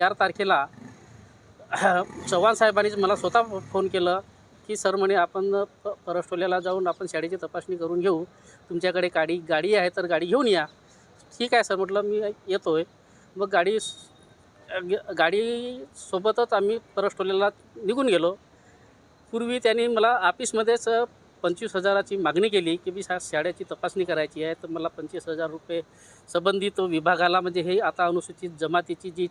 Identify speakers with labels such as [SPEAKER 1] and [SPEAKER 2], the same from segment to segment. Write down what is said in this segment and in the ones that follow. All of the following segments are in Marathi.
[SPEAKER 1] चार तारखेला चव्हाण साहेबांनीच मला स्वतः फोन केलं की सर म्हणे आपण प परस्टोल्याला जाऊन आपण शाळेची तपासणी करून घेऊ. तुमच्याकडे गाडी गाडी आहे तर गाडी घेऊन या. ठीक आहे सर. म्हटलं मी येतो आहे मग गाडी ग- गाडीसोबतच आम्ही परस्टोल्याला निघून गेलो. पूर्वी त्यांनी मला ऑफिसमध्येच पंचवीस हजाराची मागणी केली की मी शा शाळेची तपासणी करायची आहे तर मला पंचवीस हजार रुपये संबंधित विभागाला म्हणजे हे आता अनुसूचित जमातीची जी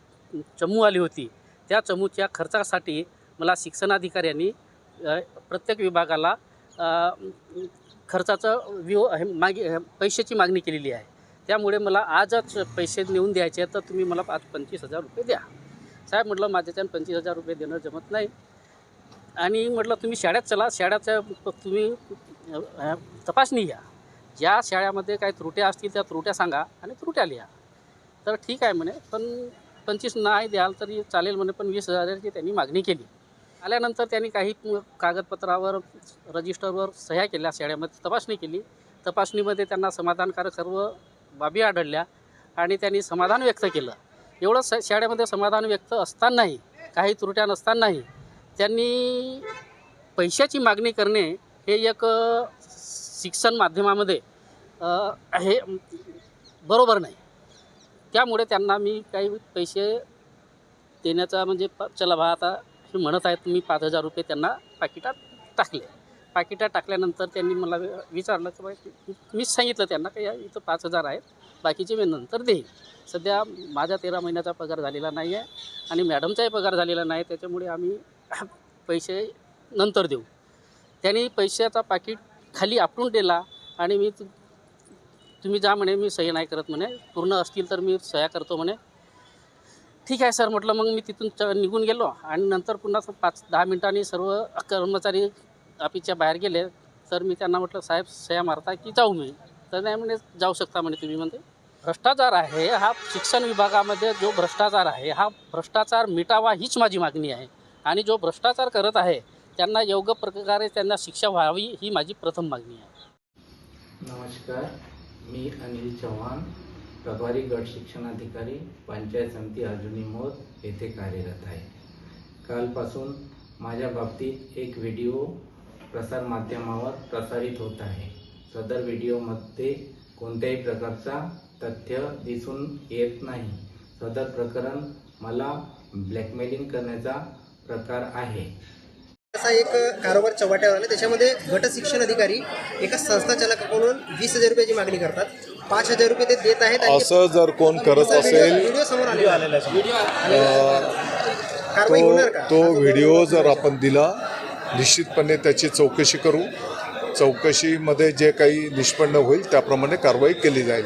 [SPEAKER 1] चमू आली होती. त्या चमूच्या खर्चासाठी मला शिक्षणाधिकाऱ्यांनी प्रत्येक विभागाला खर्चाचं विव हे मागे पैशाची मागणी केलेली आहे. त्यामुळे मला आजच पैसे नेऊन द्यायचे आहेत तर तुम्ही मला आज पंचवीस हजार रुपये द्या. साहेब म्हटलं माझ्याच्यानं पंचवीस हजार रुपये देणं जमत नाही. आणि म्हटलं तुम्ही शाळेत चला शाळेच्या तुम्ही तपासणी घ्या. ज्या शाळेमध्ये काही त्रुट्या असतील त्या त्रुट्या सांगा आणि त्रुट्या लिहा. तर ठीक आहे म्हणे पण पंचवीस नाही द्याल तरी चालेल म्हणे पण वीस हजाराची त्यांनी मागणी केली. आल्यानंतर त्यांनी काही कागदपत्रावर रजिस्टरवर सह्या केल्या शाळेमध्ये तपासणी केली. तपासणीमध्ये त्यांना समाधानकारक सर्व बाबी आढळल्या आणि त्यांनी समाधान व्यक्त केलं. एवढं स शाळेमध्ये समाधान व्यक्त असतानाही काही त्रुट्या नसतानाही त्यांनी पैशाची मागणी करणे हे एक शिक्षण माध्यमामध्ये हे बरोबर नाही. त्यामुळे त्यांना मी काही पैसे देण्याचा म्हणजे प- चला बा आता हे म्हणत आहेत मी पाच हजार रुपये त्यांना पाकिटात टाकले. पाकिटात टाकल्यानंतर त्यांनी मला विचारलं की बाई मी सांगितलं त्यांना की या इथं पाच हजार आहेत बाकीचे मी नंतर देईन. सध्या माझा तेरा महिन्याचा पगार झालेला नाही आहे आणि मॅडमचाही पगार झालेला नाही त्याच्यामुळे आम्ही पैसे नंतर देऊ. त्यांनी पैशाचा पाकिट खाली आपटून दिला आणि मी तुम्ही जा म्हणे मी सही नाही करत म्हणे. पूर्ण असतील तर मी सह्या करतो म्हणे. ठीक आहे सर म्हटलं मग मी तिथून च निघून गेलो. आणि नंतर पुन्हा पाच दहा मिनिटांनी सर्व कर्मचारी ऑफिसच्या बाहेर गेले. तर मी त्यांना म्हटलं साहेब सह्या मारता की जाऊ मी? तर नाही म्हणे जाऊ शकता म्हणे तुम्ही म्हणते. भ्रष्टाचार आहे हा शिक्षण विभागामध्ये जो भ्रष्टाचार आहे हा भ्रष्टाचार मिटावा हीच माझी मागणी आहे. आणि जो भ्रष्टाचार करत आहे त्यांना योग्य प्रकारे त्यांना शिक्षा व्हावी ही माझी प्रथम मागणी आहे.
[SPEAKER 2] नमस्कार. मी अनिल चव्हाण प्रभारी गट शिक्षणाधिकारी पंचायत समिती अर्जुनी मोर येथे कार्यरत आहे. कालपासून माझ्या बाबतीत एक व्हिडिओ प्रसारमाध्यमावर प्रसारित होत आहे. सदर व्हिडिओमध्ये कोणत्याही प्रकारचा तथ्य दिसून येत नाही. सदर प्रकरण मला ब्लॅकमेलिंग करण्याचा प्रकार आहे.
[SPEAKER 3] असा एक कारोबार चव्हाट्यावर आला. त्याच्यामध्ये गट शिक्षण अधिकारी एका संस्था चालकाकडून वीस हजार रुपयाची मागणी करतात. पाच हजार रुपये ते देत आहेत आणि
[SPEAKER 4] असं जर कोण करत असेल
[SPEAKER 3] व्हिडिओ समोर आलेला आहे. कारवाई होणार
[SPEAKER 4] तो
[SPEAKER 3] का
[SPEAKER 4] तो व्हिडिओ जर आपण दिला निश्चितपणे त्याची चौकशी करू. चौकशीमध्ये जे काही निष्पन्न होईल त्याप्रमाणे कारवाई केली जाईल.